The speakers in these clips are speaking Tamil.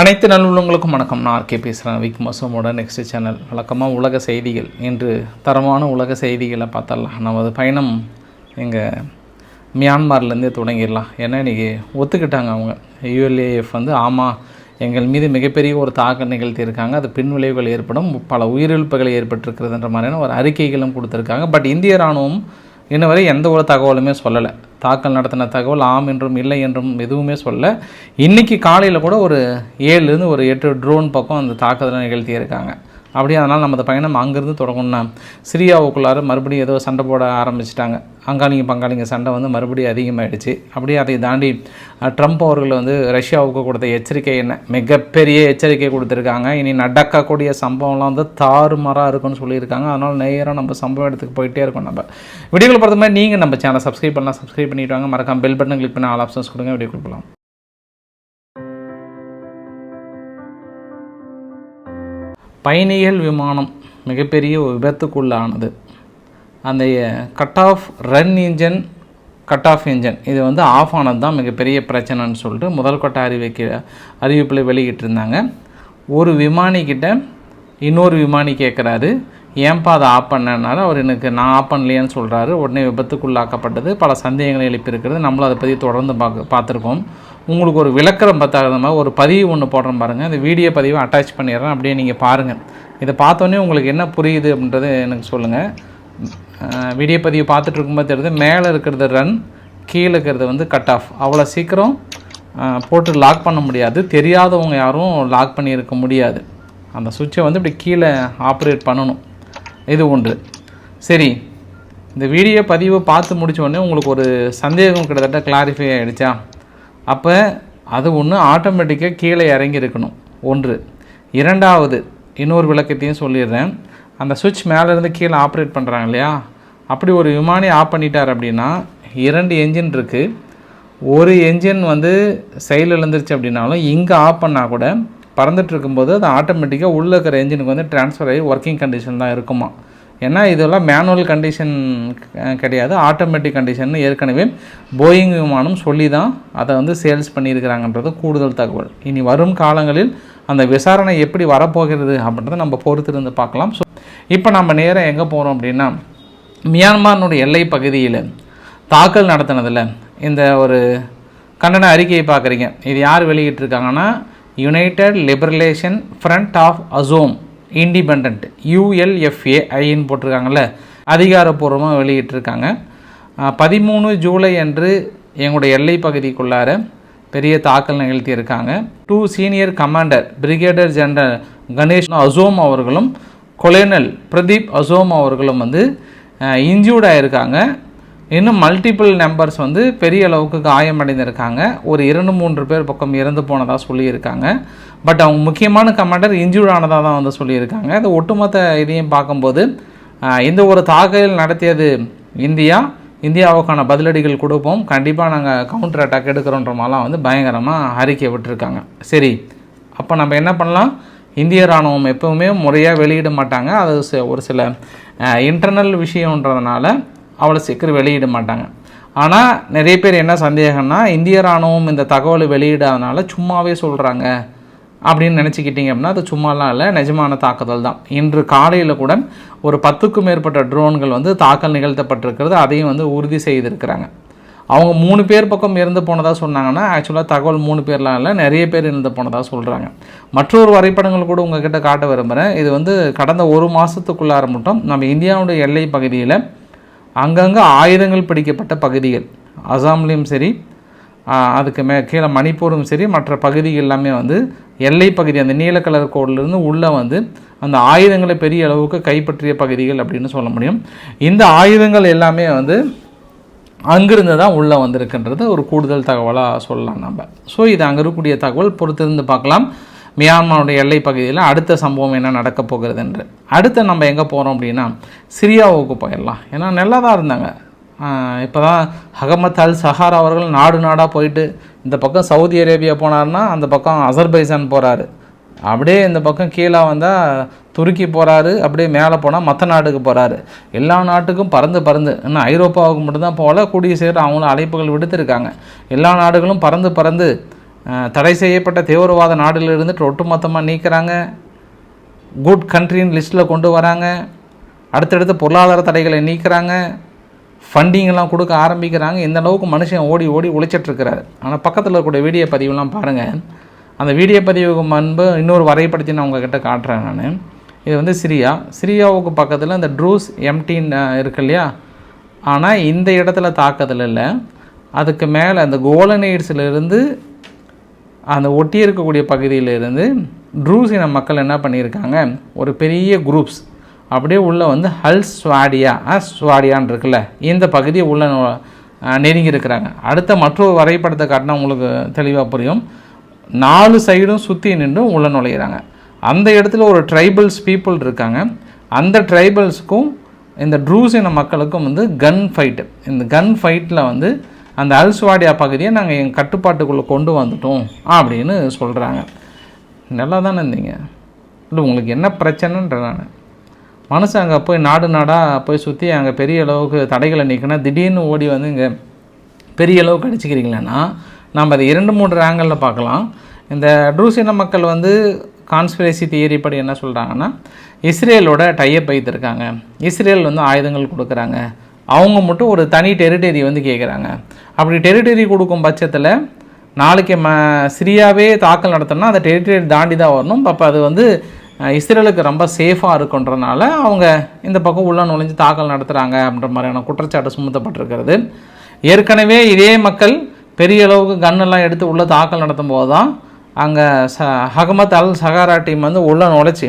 அனைத்து நல்லுள்ளங்களுக்கும் வணக்கம். நான் ஆர்கே பேசுகிறேன் விக் மசோமோட நெக்ஸ்ட் சேனல் வழக்கமாக உலக செய்திகள். இன்று தரமான உலக செய்திகளை பார்த்தரலாம் நமது பயணம் எங்கள் மியான்மர்லேருந்தே தொடங்கிடலாம். ஏன்னா இன்றைக்கி ஒத்துக்கிட்டாங்க அவங்க. யுஎல்ஏஎஃப் வந்து ஆமாம் எங்கள் மீது மிகப்பெரிய ஒரு தாக்கம் நிகழ்த்தியிருக்காங்க. அது பின் விளைவுகள் ஏற்படும். பல உயிரிழப்புகள் ஏற்பட்டிருக்கிறதுன்ற மாதிரியான ஒரு அறிக்கைகளும் கொடுத்துருக்காங்க. பட் இந்திய இராணுவம் இன்ன வரை எந்த ஒரு தகவலுமே சொல்லலை. தாக்கல் நடத்தின தகவல் ஆம் என்றும் இல்லை என்றும் எதுவுமே சொல்ல. இன்றைக்கி காலையில் கூட ஒரு ஏழுலேருந்து ஒரு எட்டு ட்ரோன் பக்கம் அந்த தாக்குதலை நிகழ்த்தியிருக்காங்க. அப்படியே அதனால் நமது பயணம் அங்கேருந்து தொடங்கணும்னா சிரியாவுக்குள்ளார மறுபடியும் ஏதோ சண்டை போட ஆரம்பிச்சிட்டாங்க. அங்காளிங்க பங்காளிங்க சண்டை வந்து மறுபடியும் அதிகமாகிடுச்சு அப்படியே அதை தாண்டி ட்ரம்ப் அவர்கள் வந்து ரஷ்யாவுக்கு கொடுத்த எச்சரிக்கை என்ன? மிகப்பெரிய எச்சரிக்கை கொடுத்துருக்காங்க. இனி நடக்கக்கூடிய சம்பவம்லாம் வந்து தாறுமாறாக இருக்குன்னு சொல்லியிருக்காங்க. அதனால் நேராக நம்ம சம்பவ இடத்துக்கு போயிட்டே இருக்கோம் நம்ம. வீடியோவில் பொறுத்த மாதிரி நீங்கள் நம்ம சேனல் சப்ஸ்கிரைப் பண்ணலாம் சப்ஸ்கிரைப் பண்ணிட்டு வாங்க. மறக்காம பெல் பட்டன் கிளிக் பண்ணி ஆல் ஆப்ஷன்ஸ் கொடுங்க. வீடியோ கொடுக்கலாம் பயணிகள் விமானம் மிகப்பெரிய ஒரு விபத்துக்குள்ளானது. அந்த cut off run engine cut off engine இது வந்து ஆஃப் ஆனது தான் மிகப்பெரிய பிரச்சனைன்னு சொல்லிட்டு முதல் கட்ட அறிவிக்க அறிவிப்பில் வெளியிட்டிருந்தாங்க. ஒரு விமானிக்கிட்ட இன்னொரு விமானி கேட்குறாரு ஏன்பா அதை ஆஃப் பண்ணனால அவர் எனக்கு நான் ஆஃப் பண்ணலையேன்னு சொல்கிறாரு உடனே விபத்துக்குள்ளாக்கப்பட்டது. பல சந்தேகங்களை எழுப்பியிருக்கிறது. நம்மளும் அதை பற்றி தொடர்ந்து பார்க்க பார்த்துருக்கோம். உங்களுக்கு ஒரு விளக்கரம் பத்தாத மாதிரி ஒரு பதிவு ஒன்று போடுறோம் பாருங்கள் அந்த வீடியோ பதிவை அட்டாச் பண்ணிடுறேன். அப்படியே நீங்கள் பாருங்கள் இதை பார்த்தோன்னே உங்களுக்கு என்ன புரியுது அப்படின்றது எனக்கு சொல்லுங்கள் வீடியோ பதிவு பார்த்துட்டு இருக்கும்போது தெரியுது மேலே இருக்கிறது ரன் கீழே இருக்கிறது வந்து கட் ஆஃப் அவ்வளோ சீக்கிரம் போட்டு லாக் பண்ண முடியாது. தெரியாதவங்க யாரும் லாக் பண்ணியிருக்க முடியாது. அந்த சுவிட்சை வந்து இப்படி கீழே ஆப்ரேட் பண்ணணும். இது ஒன்று. சரி இந்த வீடியோ பதிவை பார்த்து முடிச்ச உடனே உங்களுக்கு ஒரு சந்தேகம் கிட்டத்தட்ட கிளாரிஃபை ஆகிடுச்சா அப்போ அது ஒன்று ஆட்டோமேட்டிக்காக கீழே இறங்கி இருக்கணும். ஒன்று. இரண்டாவது இன்னொரு விளக்கத்தையும் சொல்லிடுறேன். அந்த சுவிட்ச் மேலேருந்து கீழே ஆப்ரேட் பண்ணுறாங்க இல்லையா? அப்படி ஒரு விமானி ஆஃப் பண்ணிட்டார் அப்படின்னா இரண்டு என்ஜின் இருக்குது ஒரு என்ஜின் வந்து செயல் இழந்துருச்சு அப்படின்னாலும் இங்கே ஆஃப் பண்ணால் கூட பறந்துட்டு இருக்கும்போது அது ஆட்டோமேட்டிக்காக உள்ளே இருக்கிற என்ஜினுக்கு வந்து ட்ரான்ஸ்ஃபர் ஆகி ஒர்க்கிங் கண்டிஷன் தான் இருக்குமா? ஏன்னா இதெல்லாம் மேனுவல் கண்டிஷன் கிடையாது. ஆட்டோமேட்டிக் கண்டிஷன் ஏற்கனவே போயிங் விமானம் சொல்லி தான் அதை வந்து சேல்ஸ் பண்ணியிருக்கிறாங்கன்றது கூடுதல் தகவல். இனி வரும் காலங்களில் அந்த விசாரணை எப்படி வரப்போகிறது அப்படின்றத நம்ம பொறுத்திருந்து பார்க்கலாம். ஸோ இப்போ நம்ம நேராக எங்கே போகிறோம் அப்படின்னா மியான்மாரினுடைய எல்லை பகுதியில் தாக்கல் நடத்தினதில் இந்த ஒரு கண்டன அறிக்கையை பார்க்குறீங்க. இது யார் வெளியிட்டிருக்காங்கன்னா United Liberation Front of Asom Independent ULFA ஐன்னு போட்டிருக்காங்கல்ல அதிகாரப்பூர்வமாக வெளியிட்டிருக்காங்க. பதிமூணு ஜூலை அன்று எங்களுடைய எல்லை பகுதிக்குள்ளார பெரிய தாக்கல் நிகழ்த்தியிருக்காங்க. Two senior commander brigadier general Ganesh Asom அவர்களும் கொலேனல் பிரதீப் அசோம் அவர்களும் வந்து இன்ஜூர்ட் ஆகியிருக்காங்க இன்னும் மல்டிபிள் நம்பர்ஸ் வந்து பெரிய அளவுக்கு காயமடைந்திருக்காங்க. ஒரு இரண்டு மூன்று பேர் பக்கம் இறந்து போனதாக சொல்லியிருக்காங்க. பட் அவங்க முக்கியமான கமாண்டர் இன்ஜூர்ட் ஆனதாக தான் வந்து சொல்லியிருக்காங்க. இந்த ஒட்டுமொத்த இதையும் பார்க்கும்போது இந்த ஒரு தாக்குதல் நடத்தியது இந்தியா. இந்தியாவுக்கான பதிலடிகள் கொடுப்போம். கண்டிப்பாக நாங்கள் கவுண்டர் அட்டாக் எடுக்கிறோன்ற மாதிரிலாம் வந்து பயங்கரமாக அறிக்கை விட்டுருக்காங்க. சரி அப்போ நம்ம என்ன பண்ணலாம்? இந்திய இராணுவம் எப்பவுமே முறையாக வெளியிட மாட்டாங்க. அது ஒரு சில இன்டர்னல் விஷயன்றதுனால அவ்வளோ சீக்கிரம் வெளியிட மாட்டாங்க. ஆனால் நிறைய பேர் என்ன சந்தேகம்னா இந்திய இராணுவம் இந்த தகவலை வெளியிடாதனால சும்மாவே சொல்கிறாங்க அப்படின்னு நினச்சிக்கிட்டிங்க அப்படின்னா அது சும்மாலாம் இல்லை நிஜமான தாக்குதல் தான். இன்று காலையில் கூட ஒரு பத்துக்கும் மேற்பட்ட ட்ரோன்கள் வந்து தாக்கல் நிகழ்த்தப்பட்டிருக்கிறது. அதையும் வந்து உறுதி செய்திருக்கிறாங்க. அவங்க மூணு பேர் பக்கம் இறந்து போனதாக சொன்னாங்கன்னா ஆக்சுவலாக தகவல் மூணு பேர்லாம் இல்லை நிறைய பேர் இறந்து போனதாக சொல்கிறாங்க மற்றொரு வரைபடங்கள் கூட உங்ககிட்ட காட்ட விரும்புகிறேன் இது வந்து கடந்த ஒரு மாதத்துக்குள்ளார மட்டும் நம்ம இந்தியாவுடைய எல்லை பகுதியில் அங்கங்கே ஆயுதங்கள் பிடிக்கப்பட்ட பகுதிகள். அசாம்லேயும் சரி அதுக்கு மே கீழே மணிப்பூரும் சரி மற்ற பகுதிகள் எல்லாமே வந்து எல்லை பகுதி அந்த நீல கலர் கோட்லேருந்து உள்ளே வந்து அந்த ஆயுதங்களை பெரிய அளவுக்கு கைப்பற்றிய பகுதிகள் அப்படின்னு சொல்ல முடியும். இந்த ஆயுதங்கள் எல்லாமே வந்து அங்கிருந்து தான் உள்ளே வந்திருக்குன்றது. ஒரு கூடுதல் தகவலாக சொல்லலாம் நம்ம ஸோ இது அங்கே இருக்கக்கூடிய தகவல். பொறுத்திருந்து பார்க்கலாம். மியான்மருடைய எல்லை பகுதியில் அடுத்த சம்பவம் என்ன நடக்க போகிறது என்று. அடுத்து நம்ம எங்கே போகிறோம் அப்படின்னா சிரியாவுக்கு போயிடலாம். ஏன்னா நல்லா தான் இருந்தாங்க. இப்போ தான் அகமத் அல் சஹார் அவர்கள் நாடு நாடாக போயிட்டு இந்த பக்கம் சவுதி அரேபியா போனார்னா அந்த பக்கம் அசர்பைசான் போகிறாரு அப்படியே இந்த பக்கம் கீழே வந்தால் துருக்கி போகிறாரு அப்படியே மேலே போனால் மற்ற நாட்டுக்கு போகிறாரு எல்லா நாட்டுக்கும் பறந்து பறந்து இன்னும் ஐரோப்பாவுக்கு மட்டும்தான் போகல கூடிய சேர்ந்து அவங்களும் அழைப்புகள் விடுத்திருக்காங்க. எல்லா நாடுகளும் பறந்து பறந்து தடை செய்யப்பட்ட தீவிரவாத நாடுகளிலிருந்து ஒட்டுமொத்தமாக நீக்கிறாங்க. குட் கண்ட்ரின்னு லிஸ்ட்டில் கொண்டு வராங்க. அடுத்தடுத்து பொருளாதார தடைகளை நீக்கிறாங்க. ஃபண்டிங்கெல்லாம் கொடுக்க ஆரம்பிக்கிறாங்க. இந்த அளவுக்கு மனுஷன் ஓடி ஓடி உழைச்சிட்ருக்கிறாரு ஆனால் பக்கத்தில் இருக்கக்கூடிய வீடியோ பதிவுலாம் பாருங்கள் அந்த வீடியோ பதிவுக்கு முன்பு இன்னொரு வரைபடத்தை நான் உங்ககிட்ட காட்டுறேன் நான். இது வந்து சிரியா. சிரியாவுக்கு பக்கத்தில் இந்த ட்ரூஸ் எம்டின்னு இருக்கு இல்லையா? ஆனால் இந்த இடத்துல தாக்குதல் இல்லை. அதுக்கு மேலே அந்த கோலனைட்ஸ்லேருந்து அந்த ஒட்டி இருக்கக்கூடிய பகுதியிலிருந்து ட்ரூஸ் இன மக்கள் என்ன பண்ணியிருக்காங்க? ஒரு பெரிய குரூப்ஸ். அப்படியே உள்ளே வந்து ஹல் ஸ்வாடியா ஸ்வாடியான் இருக்குல்ல? இந்த பகுதியை உள்ள நு- நெருங்கி இருக்கிறாங்க அடுத்த மற்றொரு வரைபடத்தை காட்டினா உங்களுக்கு தெளிவாக புரியும். நாலு சைடும் சுற்றி நின்று உள்ளே நுழையிறாங்க. அந்த இடத்துல ஒரு ட்ரைபல்ஸ் பீப்புள் இருக்காங்க. அந்த ட்ரைபல்ஸுக்கும் இந்த ட்ரூஸ் இன மக்களுக்கும் வந்து கன் ஃபைட்டு இந்த கன் ஃபைட்டில் வந்து அந்த அல்ஸ்வாடியா பகுதியை நாங்கள் எங்கள் கட்டுப்பாட்டுக்குள்ளே கொண்டு வந்துட்டோம் அப்படின்னு சொல்கிறாங்க நல்லா தானே இருந்தீங்க? இல்லை உங்களுக்கு என்ன பிரச்சனைன்ற நான். மனசு அங்கே போய் நாடு நாடாக போய் சுற்றி அங்கே பெரிய அளவுக்கு தடைகளை நீக்கினா திடீர்னு ஓடி வந்து இங்கே பெரிய அளவுக்கு அடிச்சுக்கிறீங்களேன்னா நம்ம அதை இரண்டு மூன்று ஆங்கிளில் பார்க்கலாம். இந்த ட்ரூசின மக்கள் வந்து கான்ஸ்பிரசி தியரி படி என்ன சொல்கிறாங்கன்னா இஸ்ரேலோட டையப் வைத்திருக்காங்க. இஸ்ரேல் வந்து ஆயுதங்கள் கொடுக்குறாங்க. அவங்க மட்டும் ஒரு தனி டெரிட்டரி வந்து கேட்குறாங்க அப்படி டெரிட்டரி கொடுக்கும் பட்சத்தில் நாளைக்கு ம சிரியாவே தாக்கல் நடத்தணும்னா அந்த டெரிட்டரி தாண்டி தான் வரணும். அப்போ அது வந்து இஸ்ரேலுக்கு ரொம்ப சேஃபாக இருக்குன்றனால அவங்க இந்த பக்கம் உள்ள நுழைஞ்சு தாக்கல் நடத்துகிறாங்க அப்படின்ற மாதிரியான குற்றச்சாட்டு சுமத்தப்பட்டிருக்கிறது. ஏற்கனவே இதே மக்கள் பெரிய அளவுக்கு கன்னெல்லாம் எடுத்து உள்ளே தாக்கல் நடத்தும் போது தான் அங்கே ச ஹகமத் அல் சகாரா டீம் வந்து உள்ளே நுழைச்சி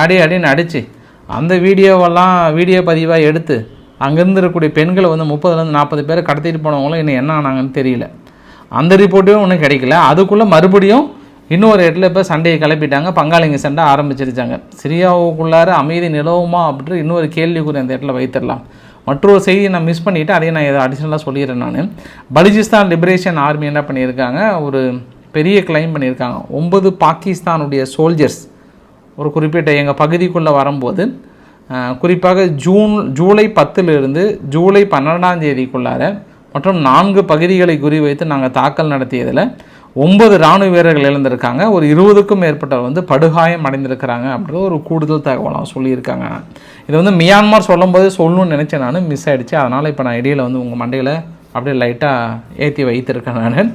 அடி அடின்னு அடித்து அந்த வீடியோவெல்லாம் வீடியோ பதிவாக எடுத்து அங்கேருந்து இருக்கக்கூடிய பெண்களை வந்து முப்பதுலேருந்து நாற்பது பேர் கடத்திட்டு போனவங்களும் இன்னும் என்ன ஆனாங்கன்னு தெரியல. அந்த ரிப்போர்ட்டும் ஒன்றும் கிடைக்கல. அதுக்குள்ளே மறுபடியும் இன்னொரு இடத்துல இப்போ சண்டையை கிளப்பிட்டாங்க. பங்காளிங்க சண்டை ஆரம்பிச்சிருச்சாங்க. சிரியாவுக்குள்ளார அமைதி நிலவுமா அப்படின்ற இன்னொரு கேள்விக்குறி அந்த இடத்துல வைத்திடலாம் மற்றொரு செய்தியை நான் மிஸ் பண்ணிவிட்டு அதையும் நான் ஏதோ அடிஷ்னலாக சொல்லிடுறேன் நான். பலிஜிஸ்தான் லிபரேஷன் ஆர்மி என்ன பண்ணியிருக்காங்க? ஒரு பெரிய கிளைம் பண்ணியிருக்காங்க. ஒன்பது பாகிஸ்தானுடைய சோல்ஜர்ஸ் ஒரு குறிப்பிட்ட எங்கள் பகுதிக்குள்ளே வரும்போது குறிப்பாக ஜூன் ஜூலை பத்திலிருந்து ஜூலை பன்னெண்டாம் தேதிக்குள்ளார மற்றும் நான்கு பகுதிகளை குறிவைத்து நாங்கள் தாக்கல் நடத்தியதில் ஒன்பது இராணுவ வீரர்கள் இழந்திருக்காங்க ஒரு இருபதுக்கும் மேற்பட்டவர் வந்து படுகாயம் அடைந்திருக்கிறாங்க அப்படின்ற ஒரு கூடுதல் தகவலாக சொல்லியிருக்காங்க. இது வந்து மியான்மர் சொல்லும்போது சொல்லணும்னு நினச்சேன் நான் மிஸ் ஆகிடுச்சு அதனால் இப்போ நான் இடையில் வந்து உங்கள் மண்டையில் அப்படியே லைட்டாக ஏற்றி வைத்திருக்கேன் நான்.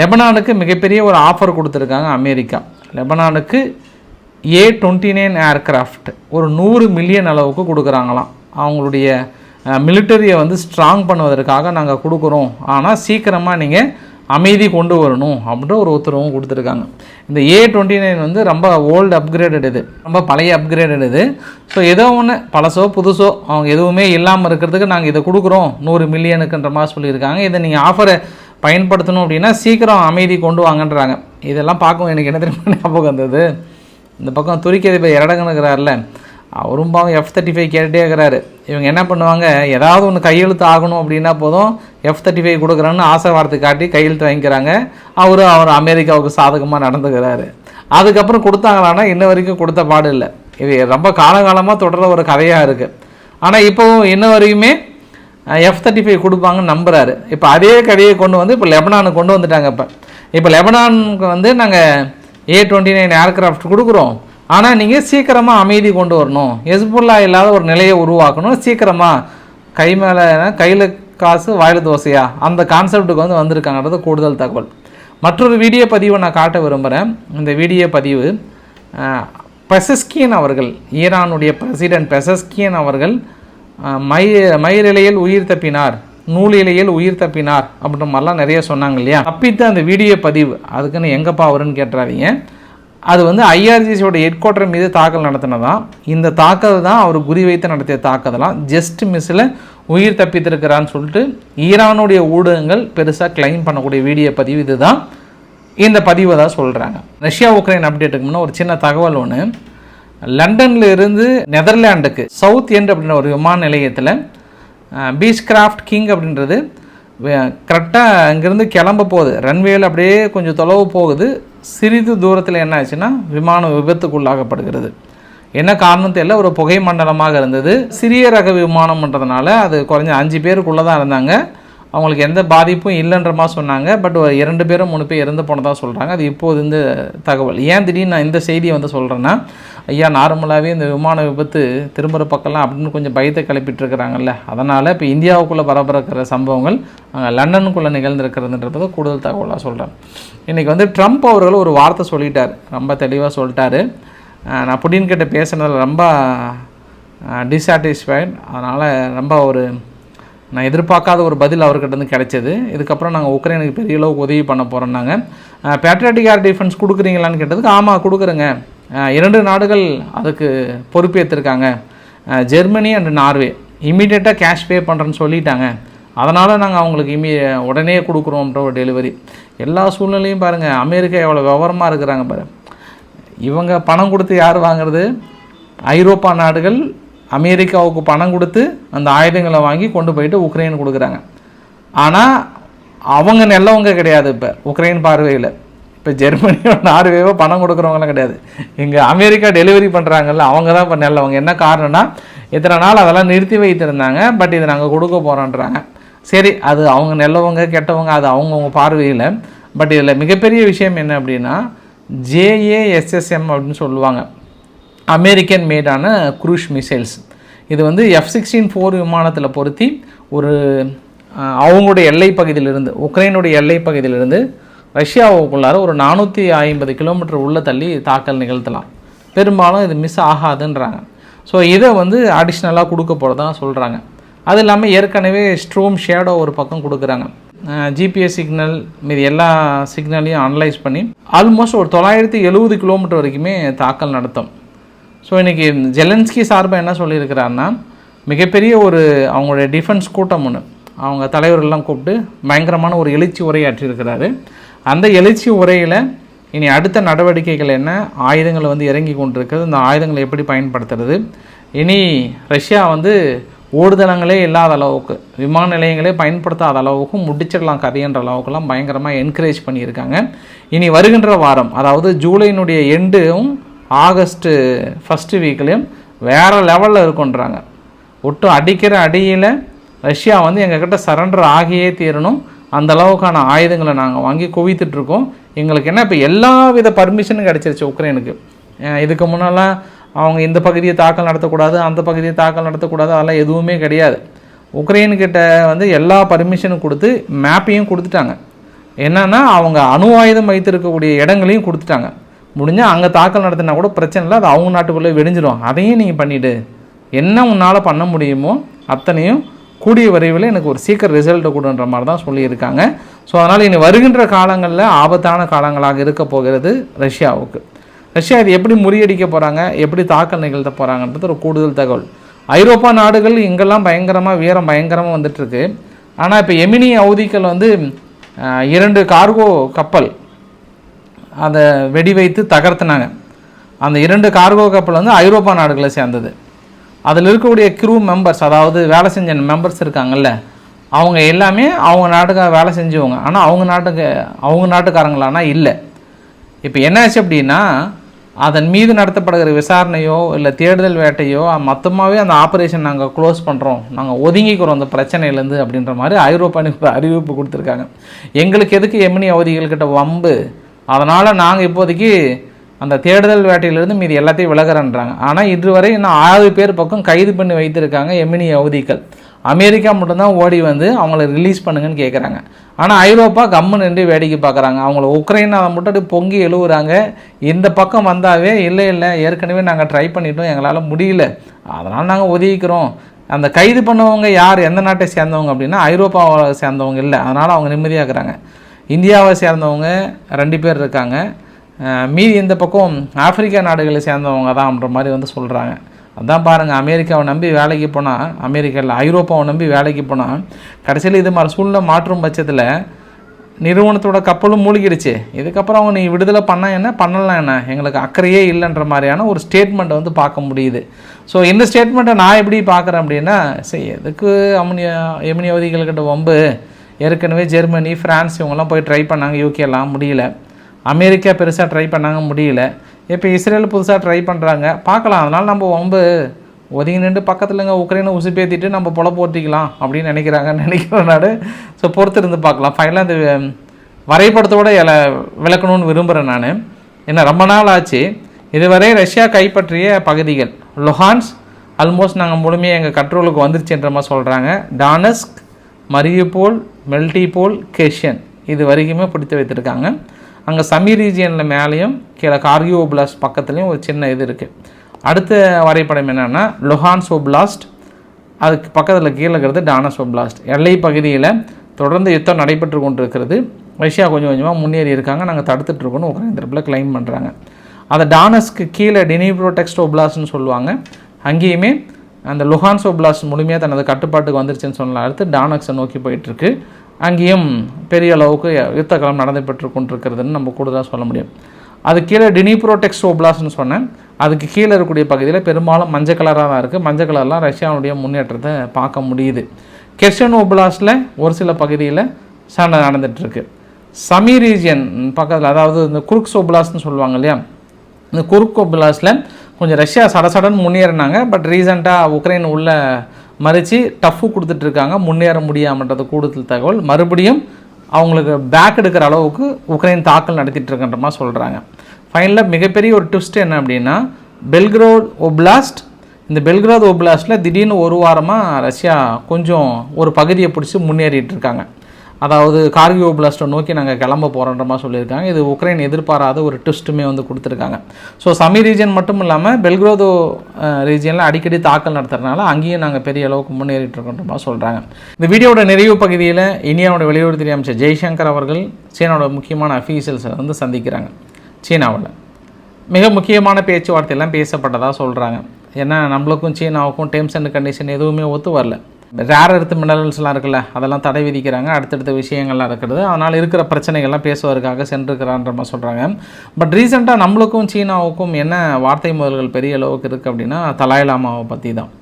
லெபனானுக்கு மிகப்பெரிய ஒரு ஆஃபர் கொடுத்துருக்காங்க அமெரிக்கா. லெபனானுக்கு ஏ டுவெண்ட்டி நைன் ஏர்க்ராஃப்ட் ஒரு நூறு மில்லியன் அளவுக்கு கொடுக்குறாங்களாம். அவங்களுடைய மிலிட்டரியை வந்து ஸ்ட்ராங் பண்ணுவதற்காக நாங்கள் கொடுக்குறோம். ஆனால் சீக்கிரமாக நீங்கள் அமைதி கொண்டு வரணும் அப்படின்ற ஒரு உத்தரவும் கொடுத்துருக்காங்க. இந்த ஏ டுவெண்ட்டி நைன் வந்து ரொம்ப ஓல்டு அப்கிரேடட் இது. ரொம்ப பழைய அப்கிரேடட் இது. ஸோ ஏதோ ஒன்று பழசோ புதுசோ அவங்க எதுவுமே இல்லாமல் இருக்கிறதுக்கு நாங்கள் இதை கொடுக்குறோம். நூறு மில்லியனுக்குன்ற மாதிரி சொல்லியிருக்காங்க. இதை நீங்கள் ஆஃபரை பயன்படுத்தணும் அப்படின்னா சீக்கிரம் அமைதி கொண்டு வாங்கன்றாங்க. இதெல்லாம் பார்க்கும் எனக்கு என்ன தெரியுமா ஞாபகம் வந்தது? இந்த பக்கம் துருக்கி அதிபர் இருக்கிறார்ல அவரும் பாவம் எஃப் தேர்ட்டி ஃபைவ் கேட்டே இருக்கிறாரு. இவங்க என்ன பண்ணுவாங்க? ஏதாவது ஒன்று கையெழுத்து ஆகணும் அப்படின்னா போதும் எஃப் தேர்ட்டி ஃபைவ் கொடுக்குறேன்னு ஆசை வார்த்தை காட்டி கையெழுத்து வாங்கிக்கிறாங்க. அவரும் அவர் அமெரிக்காவுக்கு சாதகமாக நடந்துக்கிறாரு. அதுக்கப்புறம் கொடுத்தாங்களான்னா இன்ன வரைக்கும் கொடுத்த பாடு இல்லை. இது ரொம்ப காலகாலமாக தொடர்ற ஒரு கதையாக இருக்குது ஆனால் இப்போவும் இன்ன வரைக்குமே எஃப் தேர்ட்டி ஃபைவ் கொடுப்பாங்கன்னு நம்புறாரு. இப்போ அதே கடையை கொண்டு வந்து இப்போ லெபனானுக்கு கொண்டு வந்துட்டாங்க இப்போ. இப்போ லெபனானுக்கு வந்து நாங்கள் ஏ டுவெண்ட்டி நைன் ஏர்க்ராஃப்ட் கொடுக்குறோம். ஆனால் நீங்கள் சீக்கிரமாக அமைதி கொண்டு வரணும். எஸ்புல்லா இல்லாத ஒரு நிலையை உருவாக்கணும். சீக்கிரமாக கை மேலே கையில் காசு வாயில் தோசையா? அந்த கான்செப்டுக்கு வந்து வந்திருக்காங்கிறது கூடுதல் தகவல். மற்றொரு வீடியோ பதிவை நான் காட்ட விரும்புகிறேன் இந்த வீடியோ பதிவு பெசஸ்கியன் அவர்கள் ஈரானுடைய பிரசிடென்ட் பெசஸ்கியன் அவர்கள் மை மயிரிழையில் உயிர் தப்பினார் நூலிலையில் உயிர் தப்பினார் அப்படின்ற மாதிரிலாம் நிறைய சொன்னாங்க இல்லையா? தப்பித்த அந்த வீடியோ பதிவு அதுக்குன்னு எங்கப்பா வரும்னு கேட்டுறாதீங்க. அது வந்து ஐஆர்ஜிசியோட ஹெட் குவார்ட்டர் மீது தாக்கல் நடத்தினதான் இந்த தாக்கல் தான் அவர் குறி வைத்து நடத்திய தாக்குதலாம். ஜஸ்ட் மிஸ்ஸில் உயிர் தப்பித்திருக்கிறான்னு சொல்லிட்டு ஈரானுடைய ஊடகங்கள் பெருசாக கிளைம் பண்ணக்கூடிய வீடியோ பதிவு இதுதான். இந்த பதிவை தான் சொல்கிறாங்க ரஷ்யா உக்ரைன் அப்டேட்டுக்கு முன்னே ஒரு சின்ன தகவல் ஒன்று லண்டன்ல இருந்து நெதர்லாண்டுக்கு சவுத் எண்ட் அப்படின்ற ஒரு விமான நிலையத்தில் பீச் கிராஃப்ட் கிங் அப்படின்றது கரெக்டாக அங்கேருந்து கிளம்ப போகுது. ரன்வேல அப்படியே கொஞ்சம் தொலைவு போகுது. சிறிது தூரத்தில் என்ன ஆச்சுன்னா விமானம் விபத்துக்குள்ளாகப்படுகிறது. என்ன காரணம் தெரியல ஒரு புகை மண்டலமாக இருந்தது. சிறிய ரக விமானம்ன்றதுனால அது குறைஞ்ச அஞ்சு பேருக்குள்ளே தான் இருந்தாங்க. அவங்களுக்கு எந்த பாதிப்பும் இல்லைன்ற மாதிரி சொன்னாங்க. பட் இரண்டு பேரும் மூணு பேர் இறந்து போனதாக சொல்கிறாங்க அது இப்போது இந்த தகவல். ஏன் திடீர்னு நான் இந்த செய்தியை வந்து சொல்கிறேன்னா ஐயா நார்மலாகவே இந்த விமான விபத்து திரும்புகிற பக்கம்லாம் அப்படின்னு கொஞ்சம் பயத்தை கிளப்பிட்டு இருக்கிறாங்கல்ல. அதனால் இப்போ இந்தியாவுக்குள்ளே பரபரக்கிற சம்பவங்கள் அங்கே லண்டனுக்குள்ளே நிகழ்ந்திருக்கிறதுன்றதை கூடுதல் தகவலாக சொல்கிறேன் இன்றைக்கி வந்து ட்ரம்ப் அவர்கள் ஒரு வார்த்தை சொல்லிட்டார். ரொம்ப தெளிவாக சொல்லிட்டாரு. நான் புடின்கிட்ட பேசுனதில் ரொம்ப டிஸாட்டிஸ்ஃபைட் அதனால் ரொம்ப ஒரு நான் எதிர்பார்க்காத ஒரு பதில் அவர்கிட்ட இருந்து கிடைச்சது. இதுக்கப்புறம் நாங்கள் உக்ரைனுக்கு பெரிய அளவுக்கு உதவி பண்ண போகிறோம் நாங்கள் பேட்ரியாட்டிக் ஏர் டிஃபென்ஸ் கொடுக்குறீங்களான்னு கேட்டதுக்கு ஆமாம் கொடுக்குறேங்க. இரண்டு நாடுகள் அதுக்கு பொறுப்பேற்றிருக்காங்க ஜெர்மனி அண்ட் நார்வே. இம்மிடியேட்டாக கேஷ் பே பண்ணுறேன்னு சொல்லிட்டாங்க. அதனால் நாங்கள் அவங்களுக்கு இமீ உடனே கொடுக்குறோம்ன்ற ஒரு டெலிவரி எல்லா சூழ்நிலையும் பாருங்கள் அமெரிக்கா எவ்வளோ விவரமாக இருக்கிறாங்க பாரு. இவங்க பணம் கொடுத்து யார் வாங்குறது? ஐரோப்பா நாடுகள் அமெரிக்காவுக்கு பணம் கொடுத்து அந்த ஆயுதங்களை வாங்கி கொண்டு போயிட்டு உக்ரைன் கொடுக்குறாங்க. ஆனால் அவங்க நல்லவங்க கிடையாது இப்போ உக்ரைன் பார்வையில். இப்போ ஜெர்மனியோ நார்வேவோ பணம் கொடுக்குறவங்களாம் கிடையாது. இங்கே அமெரிக்கா டெலிவரி பண்ணுறாங்கல்ல அவங்க தான் இப்போ நல்லவங்க. என்ன காரணம்னா இத்தனை நாள் அதெல்லாம் நிறுத்தி வைத்திருந்தாங்க பட் இதை நாங்கள் கொடுக்க போகிறோன்றாங்க சரி அது அவங்க நல்லவங்க கெட்டவங்க அது அவங்கவுங்க பார்வையில். பட் இதில் மிகப்பெரிய விஷயம் என்ன அப்படின்னா ஜேஏஎஸ்எஸ்எம் அப்படின்னு சொல்லுவாங்க. அமெரிக்கன் மேடான குரூஷ் மிசைல்ஸ். இது வந்து எஃப் சிக்ஸ்டீன் ஃபோர் விமானத்தில் பொருத்தி ஒரு அவங்களுடைய எல்லை பகுதியிலிருந்து உக்ரைனுடைய எல்லை பகுதியிலிருந்து ரஷ்யாவுக்குள்ளார ஒரு நானூற்றி ஐம்பது கிலோமீட்டர் உள்ளே தள்ளி தாக்கல் நிகழ்த்தலாம். பெரும்பாலும் இது மிஸ் ஆகாதுன்றாங்க. ஸோ இதை வந்து அடிஷ்னலாக கொடுக்க போகிறதா சொல்கிறாங்க அது இல்லாமல் ஏற்கனவே ஸ்ட்ரோம் ஷேடோ ஒரு பக்கம் கொடுக்குறாங்க. ஜிபிஎஸ் சிக்னல் மீது எல்லா சிக்னலையும் அனலைஸ் பண்ணி ஆல்மோஸ்ட் ஒரு தொள்ளாயிரத்தி எழுபது கிலோமீட்டர் வரைக்குமே தாக்கல் நடத்தும். ஸோ இன்றைக்கி ஜெலன்ஸ்கி சார்பாக என்ன சொல்லியிருக்கிறாருன்னா மிகப்பெரிய ஒரு அவங்களுடைய டிஃபென்ஸ் கூட்டம் ஒன்று அவங்க தலைவர்கள்லாம் கூப்பிட்டு பயங்கரமான ஒரு எழுச்சி உரையாற்றியிருக்கிறாரு. அந்த எழுச்சி உரையில் இனி அடுத்த நடவடிக்கைகள் என்ன? ஆயுதங்களை வந்து இறங்கி கொண்டிருக்கிறது. இந்த ஆயுதங்களை எப்படி பயன்படுத்துறது? இனி ரஷ்யா வந்து ஓடுதளங்களே இல்லாத அளவுக்கு விமான நிலையங்களே பயன்படுத்தாத அளவுக்கு முடிச்சிடலாம் கதைன்ற அளவுக்குலாம் பயங்கரமாக என்கரேஜ் பண்ணியிருக்காங்க. இனி வருகின்ற வாரம் அதாவது ஜூலையினுடைய எண்டும் ஆகஸ்ட்டு ஃபஸ்ட்டு வீக்லேயும் வேறு லெவலில் இருக்குன்றாங்க. ஒட்டும் அடிக்கிற அடியில் ரஷ்யா வந்து எங்ககிட்ட சரண்டர் ஆகியே தீரணும். அந்த அளவுக்கான ஆயுதங்களை நாங்கள் வாங்கி குவித்துட்ருக்கோம் எங்களுக்கு என்ன இப்போ எல்லா வித பர்மிஷனும் கிடச்சிருச்சு உக்ரைனுக்கு. இதுக்கு முன்னெல்லாம் அவங்க இந்த பகுதியை தாக்கல் நடத்தக்கூடாது அந்த பகுதியை தாக்கல் நடத்தக்கூடாது அதெல்லாம் எதுவுமே கிடையாது. உக்ரைன்கிட்ட வந்து எல்லா பர்மிஷனும் கொடுத்து மேப்பையும் கொடுத்துட்டாங்க. என்னென்னா அவங்க அணு ஆயுதம் வைத்திருக்கக்கூடிய இடங்களையும் கொடுத்துட்டாங்க. முடிஞ்சால் அங்கே தாக்கல் நடத்தினா கூட பிரச்சனை இல்லை அது அவங்க நாட்டுக்குள்ளே வெடிஞ்சிடும் அதையும் நீங்கள் பண்ணிவிடு என்ன உன்னால் பண்ண முடியுமோ அத்தனையும் கூடிய விரைவில் எனக்கு ஒரு சீக்கிரம் ரிசல்ட்டை கொடுன்ற மாதிரி தான் சொல்லியிருக்காங்க. ஸோ அதனால் இனி வருகின்ற காலங்களில் ஆபத்தான காலங்களாக இருக்க போகிறது ரஷ்யாவுக்கு. ரஷ்யா இது எப்படி முறியடிக்க போகிறாங்க எப்படி தாக்கல் நிகழ்த்த போகிறாங்கன்றது ஒரு கூடுதல் தகவல். ஐரோப்பா நாடுகள் இங்கெல்லாம் பயங்கரமாக வீரம் பயங்கரமாக வந்துட்டுருக்கு ஆனால் இப்போ எமினி அவதிகள் வந்து இரண்டு கார்கோ கப்பல் அதை வெடி வைத்து தகர்த்துனாங்க. அந்த இரண்டு கார்கோ கப்பல் வந்து ஐரோப்பா நாடுகளை சேர்ந்தது. அதில் இருக்கக்கூடிய க்ரூ மெம்பர்ஸ் அதாவது வேலை செஞ்ச மெம்பர்ஸ் இருக்காங்கல்ல அவங்க எல்லாமே அவங்க நாட்டுக்காக வேலை செஞ்சவங்க. ஆனால் அவங்க நாட்டுக்கு அவங்க நாட்டுக்காரங்களானா இல்லை. இப்போ என்னாச்சு அப்படின்னா அதன் மீது நடத்தப்படுகிற விசாரணையோ இல்லை தேடுதல் வேட்டையோ மொத்தமாகவே அந்த ஆப்ரேஷன் நாங்கள் க்ளோஸ் பண்ணுறோம் நாங்கள் ஒதுங்கிக்கிறோம் அந்த பிரச்சனையிலேருந்து அப்படின்ற மாதிரி ஐரோப்பானுக்கு அறிவிப்பு கொடுத்துருக்காங்க. எங்களுக்கு எதுக்கு எமினி அவதிகள்கிட்ட வம்பு? அதனால் நாங்கள் இப்போதைக்கு அந்த தேடுதல் வேட்டையிலிருந்து மீதி எல்லாத்தையும் விலகிறன்றாங்க. ஆனால் இதுவரை இன்னும் ஆறு பேர் பக்கம் கைது பண்ணி வைத்திருக்காங்க எமினி அவதிகள் அமெரிக்கா மட்டும்தான் ஓடி வந்து அவங்கள ரிலீஸ் பண்ணுங்கன்னு கேட்குறாங்க ஆனால் ஐரோப்பா கம்மு நின்று வேடிக்கை பார்க்குறாங்க அவங்கள உக்ரைன் அதை மட்டும் அப்படி பொங்கி எழுவுறாங்க. இந்த பக்கம் வந்தாவே இல்லை இல்லை ஏற்கனவே நாங்கள் ட்ரை பண்ணிட்டோம் எங்களால் முடியல. அதனால் நாங்கள் ஒதுக்கிக்கிறோம் அந்த கைது பண்ணவங்க யார் எந்த நாட்டை சேர்ந்தவங்க அப்படின்னா ஐரோப்பாவை சேர்ந்தவங்க இல்லை. அதனால் அவங்க நிம்மதியாக இருக்கிறாங்க. இந்தியாவை சேர்ந்தவங்க ரெண்டு பேர் இருக்காங்க. மீதி இந்த பக்கம் ஆப்பிரிக்கா நாடுகளை சேர்ந்தவங்க தான்ன்ற மாதிரி வந்து சொல்கிறாங்க அதான் பாருங்கள் அமெரிக்காவை நம்பி வேலைக்கு போனால் அமெரிக்காவில் ஐரோப்பாவை நம்பி வேலைக்கு போனால் கடைசியில் இது மாதிரி சூழ்நிலை மாற்றும் பட்சத்தில் நிறுவனத்தோட கப்பலும் மூழ்கிடுச்சு. இதுக்கப்புறம் அவங்க நீ விடுதலை பண்ண என்ன? பண்ணலாம் என்ன? எங்களுக்கு அக்கறையே இல்லைன்ற மாதிரியான ஒரு ஸ்டேட்மெண்ட்டை வந்து பார்க்க முடியுது. ஸோ இந்த ஸ்டேட்மெண்ட்டை நான் எப்படி பார்க்குறேன் அப்படின்னா சரி எதுக்கு அம்னி எமினி அவதிகள்கிட்ட வம்பு? ஏற்கனவே ஜெர்மனி ஃப்ரான்ஸ் இவங்கெல்லாம் போய் ட்ரை பண்ணாங்க யூகேலாம் முடியல. அமெரிக்கா பெருசாக ட்ரை பண்ணாங்க முடியல. இப்போ இஸ்ரேல் புதுசாக ட்ரை பண்ணுறாங்க பார்க்கலாம் அதனால் நம்ம வம்பு. ஒதுங்கி நின்று பக்கத்துலங்க உக்ரைனை உசுப்பேற்றிட்டு நம்ம பொழப்பு ஓட்டிக்கலாம் அப்படின்னு நினைக்கிறாங்கன்னு நினைக்கிற நாடு. ஸோ பொறுத்து இருந்து பார்க்கலாம் ஃபைனலாக இந்த வரைபடத்தோடு எல விளக்கணும்னு விரும்புகிறேன் நான். என்ன ரொம்ப நாள் ஆச்சு. இதுவரை ரஷ்யா கைப்பற்றிய பகுதிகள் லொஹான்ஸ் ஆல்மோஸ்ட் நாங்கள் முழுமையாக எங்கள் கண்ட்ரோலுக்கு வந்துருச்சுன்ற மாதிரி சொல்கிறாங்க டானஸ்க் மரியபோல் மெல்டிபோல் கெஷியன். இது வரைக்குமே பிடித்து வைத்திருக்காங்க. அங்கே சமி ரீஜியனில் மேலேயும் கீழே கார்கியோ பிளாஸ்ட் பக்கத்துலேயும் ஒரு சின்ன இது இருக்குது அடுத்த வரைபடம் என்னென்னா லொஹான்ஸ் ஓப்லாஸ்ட் அதுக்கு பக்கத்தில் கீழே இருக்கிறது டானஸ் ஓப்லாஸ்ட் எல்லை பகுதியில் தொடர்ந்து யுத்தம் நடைபெற்று கொண்டிருக்கிறது. ரஷ்யா கொஞ்சம் கொஞ்சமாக முன்னேறி இருக்காங்க. நாங்கள் தடுத்துட்ருக்கோன்னு உக்ரைன் தரப்பில் கிளைம் பண்ணுறாங்க அதை டானஸ்க்கு கீழே டெனிப்ரோடெக்ஸ்ட் ஓப்லாஸ்ட்னு சொல்லுவாங்க. அங்கேயுமே அந்த லுஹான்சோ பிளாஸ்ட் முழுமையாக தனது கட்டுப்பாட்டுக்கு வந்துருச்சுன்னு சொன்னால் அடுத்து டானக்ஸை நோக்கி போயிட்டுருக்கு. அங்கேயும் பெரிய அளவுக்கு யுத்த காலம் நடந்துபெற்று கொண்டிருக்கிறதுன்னு நம்ம கூடுதலாக சொல்ல முடியும். அது கீழே டினிப்ரோடெக்ஸ்ட் ஓப்லாஸ்ட்னு சொன்னேன். அதுக்கு கீழே இருக்கக்கூடிய பகுதியில் பெரும்பாலும் மஞ்சள் கலராக தான் இருக்குது மஞ்சள் கலர்லாம் ரஷ்யாவுடைய முன்னேற்றத்தை பார்க்க முடியுது. கெர்ஷன் ஓப்லாஸ்டில் ஒரு சில பகுதியில் சண்டை நடந்துகிட்ருக்கு சமி ரீஜியன் பக்கத்தில் அதாவது இந்த குருக் ஓப்லாஸ்ட்னு சொல்லுவாங்க இல்லையா? இந்த குறுக் ஓப்லாஸ்டில் கொஞ்சம் ரஷ்யா சடசடன் முன்னேறினாங்க பட் ரீசெண்டாக உக்ரைன் உள்ள மறித்து டஃப்பு கொடுத்துட்ருக்காங்க. முன்னேற முடியாமன்றது கூடுதல் தகவல். மறுபடியும் அவங்களுக்கு பேக் எடுக்கிற அளவுக்கு உக்ரைன் தாக்கல் நடத்திட்டுருக்கின்ற மாதிரி சொல்கிறாங்க ஃபைனலில் மிகப்பெரிய ஒரு ட்விஸ்ட் என்ன அப்படின்னா பெல்கிரோட் ஒப்லாஸ்ட் இந்த பெல்கிராத் ஒப்லாஸ்ட்டில் திடீர்னு ஒரு வாரமாக ரஷ்யா கொஞ்சம் ஒரு பகுதியை பிடிச்சி முன்னேறிட்டு இருக்காங்க அதாவது கார்கியோ பிளாஸ்ட்டை நோக்கி நாங்கள் கிளம்ப போகிறோன்ற மாதிரி சொல்லியிருக்காங்க. இது உக்ரைன் எதிர்பாராத ஒரு ட்விஸ்ட்டுமே வந்து கொடுத்துருக்காங்க. ஸோ சமி ரீஜன் மட்டும் இல்லாமல் பெல்க்ரோதோ ரீஜனில் அடிக்கடி தாக்கல் நடத்துறதுனால அங்கேயும் நாங்கள் பெரிய அளவுக்கு முன்னேறிட்டு இருக்கோன்ற மாதிரி சொல்கிறாங்க இந்த வீடியோட நிறைவு பகுதியில் இந்தியாவோட வெளியுறவுத்துறை அமைச்சர் ஜெய்சங்கர் அவர்கள் சீனாவோட முக்கியமான அஃபீஷியல்ஸை வந்து சந்திக்கிறாங்க. சீனாவில் மிக முக்கியமான பேச்சுவார்த்தையெல்லாம் பேசப்பட்டதாக சொல்கிறாங்க ஏன்னா நம்மளுக்கும் சீனாவுக்கும் டேர்ம்ஸ் அண்ட் கண்டிஷன் எதுவுமே ஒத்து வரல. ரேர் எடுத்து மினரல்ஸ்லாம் இருக்குல்ல அதெல்லாம் தடை விதிக்கிறாங்க. அடுத்தடுத்த விஷயங்கள்லாம் இருக்கிறது. அதனால் இருக்கிற பிரச்சனைகள்லாம் பேசுவதற்காக சென்றிருக்கிறான்ற மாதிரி சொல்கிறாங்க பட் ரீசெண்டாக நம்மளுக்கும் சீனாவுக்கும் என்ன வார்த்தை முதல்கள் பெரிய அளவுக்கு இருக்குது அப்படின்னா தலாய்லாமாவை பற்றி தான்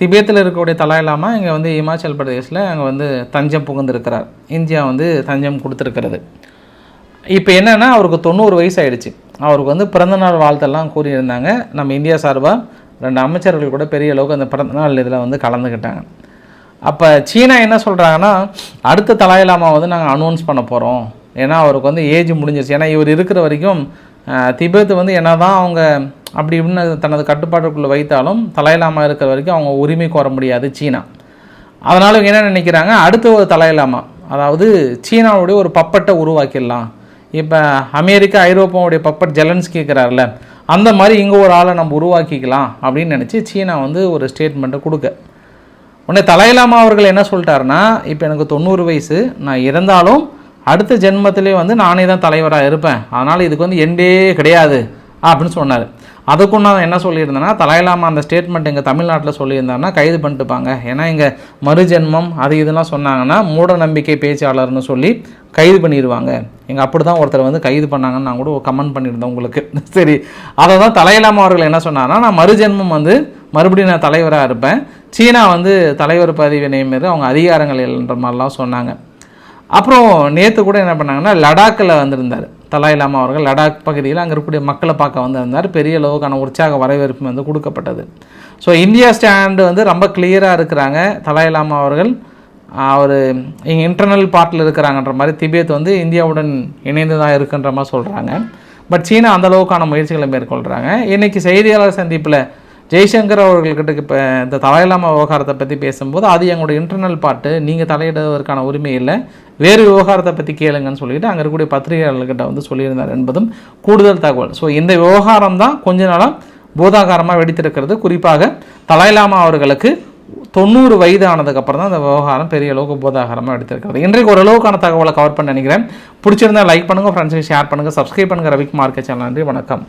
திபேத்தில் இருக்கக்கூடிய தலாய்லாமா இங்கே வந்து இமாச்சல் பிரதேசில் அங்கே வந்து தஞ்சம் புகுந்திருக்கிறார். இந்தியா வந்து தஞ்சம் கொடுத்துருக்கிறது. இப்போ என்னென்னா அவருக்கு தொண்ணூறு வயசு ஆயிடுச்சு அவருக்கு வந்து பிறந்தநாள் வாழ்த்தெல்லாம் கூறியிருந்தாங்க. நம்ம இந்தியா சார்பாக ரெண்டு அமைச்சர்கள் கூட பெரிய அளவுக்கு அந்த பிறந்தநாள் இதில் வந்து கலந்துக்கிட்டாங்க அப்போ சீனா என்ன சொல்கிறாங்கன்னா அடுத்த தலாயிலாமா வந்து நாங்கள் அனௌன்ஸ் பண்ண போகிறோம் ஏன்னா அவருக்கு வந்து ஏஜ் முடிஞ்சிருச்சு. ஏன்னா இவர் இருக்கிற வரைக்கும் திபெத் வந்து என்ன தான் அவங்க அப்படி இப்படின்னு தனது கட்டுப்பாட்டுக்குள்ளே வைத்தாலும் தலாயிலாமா இருக்கிற வரைக்கும் அவங்க உரிமை கோர முடியாது சீனா. அதனால் இவங்க என்ன நினைக்கிறாங்க? அடுத்த ஒரு தலையிலாமா அதாவது சீனாவுடைய ஒரு பப்பட்டை உருவாக்கிடலாம். இப்போ அமெரிக்கா ஐரோப்பாவுடைய பப்பட் ஜெலன்ஸ் கேட்குறாருல அந்த மாதிரி இங்கே ஒரு ஆளை நம்ம உருவாக்கிக்கலாம் அப்படின்னு நினச்சி சீனா வந்து ஒரு ஸ்டேட்மெண்ட்டை கொடுக்க. உடனே தலையிலாமா அவர்கள் என்ன சொல்லிட்டாருன்னா இப்போ எனக்கு தொண்ணூறு வயசு நான் இறந்தாலும் அடுத்த ஜென்மத்திலே வந்து நானே தான் தலைவராக இருப்பேன். அதனால் இதுக்கு வந்து எண்டே கிடையாது அப்படின்னு சொன்னார். அதுக்கும் நான் என்ன சொல்லியிருந்தேன்னா தலையிலாமா அந்த ஸ்டேட்மெண்ட் எங்கள் தமிழ்நாட்டில் சொல்லியிருந்தாருன்னா கைது பண்ணிட்டுப்பாங்க. ஏன்னா இங்கே மறுஜென்மம் அது இதெல்லாம் சொன்னாங்கன்னா மூட நம்பிக்கை பேச்சாளர்னு சொல்லி கைது பண்ணிடுவாங்க எங்கள் அப்படி தான் ஒருத்தர் வந்து கைது பண்ணாங்கன்னு நான் கூட கமெண்ட் பண்ணியிருந்தேன் உங்களுக்கு. சரி அதை தான் தலையிலாமா அவர்கள் என்ன சொன்னாங்கன்னா நான் மறுஜென்மம் வந்து மறுபடியும் நான் தலைவராக இருப்பேன். சீனா வந்து தலைவர் பதவி நியமித்து அவங்க அதிகாரங்கள் இல்லைன்ற மாதிரிலாம் சொன்னாங்க. அப்புறம் நேற்று கூட என்ன பண்ணாங்கன்னா லடாக்கில் வந்திருந்தார். தலாய் லாமா அவர்கள் லடாக் பகுதியில் அங்கே இருக்கக்கூடிய மக்களை பார்க்க வந்திருந்தார். பெரிய அளவுக்கான உற்சாக வரவேற்பு வந்து கொடுக்கப்பட்டது. ஸோ இந்தியா ஸ்டாண்டு வந்து ரொம்ப கிளியராக இருக்கிறாங்க. தலாய் லாமா அவர்கள் அவர் இங்கே இன்டர்னல் பார்ட்டில் இருக்கிறாங்கன்ற மாதிரி திபேத் வந்து இந்தியாவுடன் இணைந்து தான் இருக்குன்ற மாதிரி சொல்கிறாங்க பட் சீனா அந்த அளவுக்கான முயற்சிகளை மேற்கொள்கிறாங்க இன்றைக்கி செய்தியாளர் சந்திப்பில் ஜெய்சங்கர் அவர்கள்கிட்ட இப்போ இந்த தலையிலாம விவகாரத்தை பற்றி பேசும்போது அது எங்களோட இன்டர்னல் பார்ட்டு நீங்கள் தலையிடுவதற்கான உரிமை இல்லை. வேறு விவகாரத்தை பற்றி கேளுங்கன்னு சொல்லிட்டு அங்கே இருக்கக்கூடிய பத்திரிகையாளர்கிட்ட வந்து சொல்லியிருந்தார் என்பதும் கூடுதல் தகவல். ஸோ இந்த விவகாரம் தான் கொஞ்ச நாளாக பூதாகாரமாக வெடித்திருக்கிறது. குறிப்பாக தலையிலாமா அவர்களுக்கு தொண்ணூறு வயது ஆனதுக்கப்புறம் தான் அந்த விவகாரம் பெரிய அளவுக்கு போதாகரமாக எடுத்திருக்கிறது இன்றைக்கு ஓரளவுக்கான தகவலை கவர் பண்ண நினைக்கிறேன். பிடிச்சிருந்தா லைக் பண்ணுங்கள் ஃப்ரெண்ட்ஸுக்கு ஷேர் பண்ணுங்கள் சப்ஸ்கிரைப் பண்ணுங்கள் ரவிக்குமார்க்க சேனல் நன்றி வணக்கம்.